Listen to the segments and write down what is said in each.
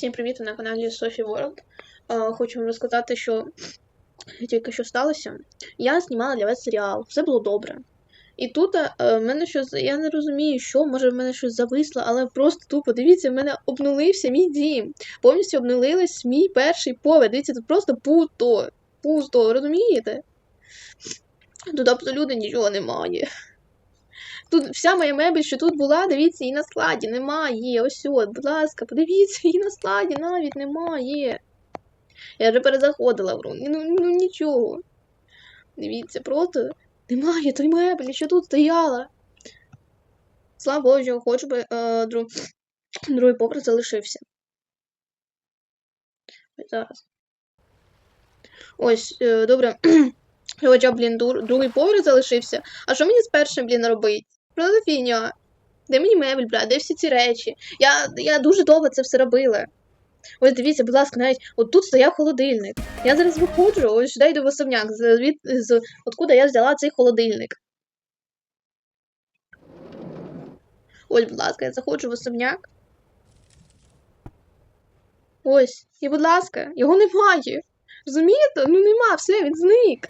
Всім привіт на каналі Софі World. Е, Хочу вам розказати, що тільки що сталося. Я знімала для вас серіал, все було добре. І тут е, в мене щось, я не розумію, що, може в мене щось зависло, але просто тупо, дивіться, в мене обнулився мій дім. Повністю обнулилась мій перший поверх. Дивіться, тут просто пусто. Пусто, розумієте? Тут абсолютно нічого немає. Тут вся моя мебель, що тут була, дивіться, і на складі немає. Ось от, будь ласка, подивіться, і на складі навіть немає. Я вже перезаходила в гру. Ну, ну нічого. Дивіться, просто немає той мебелі, що тут стояла. Слава що хоч би е, друг... другий поверх залишився. Зараз. Ось, е, добре. Хоча, блін, другий поверх залишився. А що мені з першим, блін, робити? За фігня? Де мені мебель, бля, де всі ці речі? Я, я дуже довго це все робила. Ось дивіться, будь ласка, навіть от тут стояв холодильник. Я зараз виходжу, ось сюди йду в особняк. З, від, з, откуда я взяла цей холодильник. Ось, будь ласка, я заходжу в особняк. Ось, і, будь ласка, його немає. Розумієте? Ну нема, все, він зник.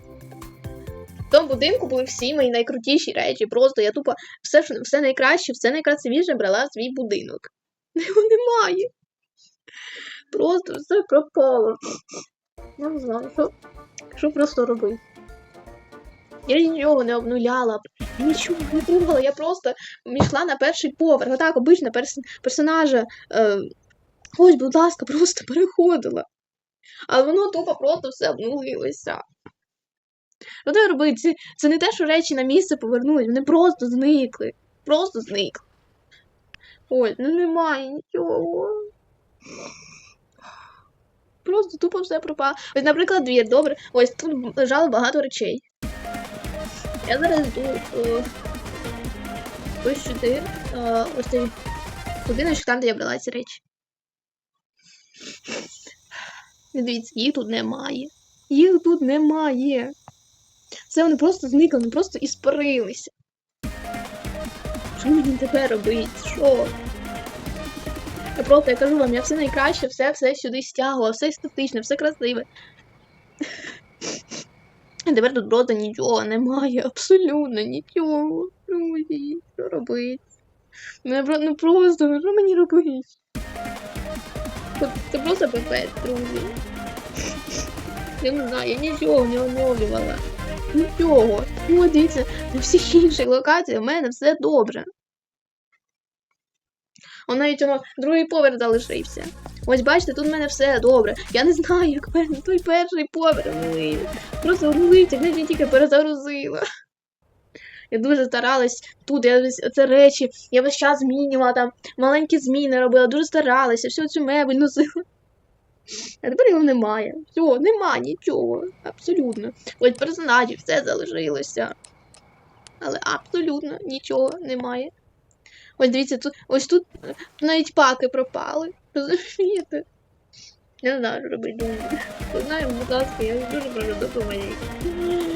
В тому будинку були всі мої найкрутіші речі. Просто я тупо все, все найкраще, все найкрасивіше брала в свій будинок. Його немає. Просто все пропало. Я не знаю, що, що просто робити. Я нічого не обнуляла, я нічого не думала, я просто йшла на перший поверх. Отак обично перс персонажа. Е, ось, будь ласка, просто переходила. А воно тупо просто все обнулилося. Що робити? Це, це не те, що речі на місце повернулись, вони просто зникли. Просто зникли. Ой, ну немає нічого. Просто тупо все пропало. Ось, наприклад, двір, добре. Ось тут лежало багато речей. Я зараз йду е, ось сюди. Е, ось цей будиночок там, де я брала ці речі. Дивіться, їх тут немає. Їх тут немає. Це вони просто зникли, вони просто іспарилися. Що мені тепер робити? Що? Я просто я кажу вам, я все найкраще, все, все сюди стягувала, все естетичне, все красиве. І тепер тут просто нічого немає, абсолютно нічого. Друзі, що робити? Мене ну просто, ну що мені робити? Це просто пипець, друзі. Я не знаю, я нічого не оновлювала. Нічого. Ну, дивіться, на всіх інших локаціях в мене все добре. Он навіть воно другий поверх залишився. Ось бачите, тут в мене все добре. Я не знаю, як в мене той перший поверх вийде. Просто облився, я не тільки перезагрузила. Я дуже старалась тут, я це речі, я весь час змінювала там, маленькі зміни робила, дуже старалася, всю цю мебель носила. А тепер його немає. Все, нема нічого. Абсолютно. Ось персонажів, все залишилося. Але абсолютно нічого немає. Ось дивіться, тут, ось тут навіть паки пропали. Розумієте? Я не знаю, що робити. Знаю, будь ласка, я дуже прошу допомогти.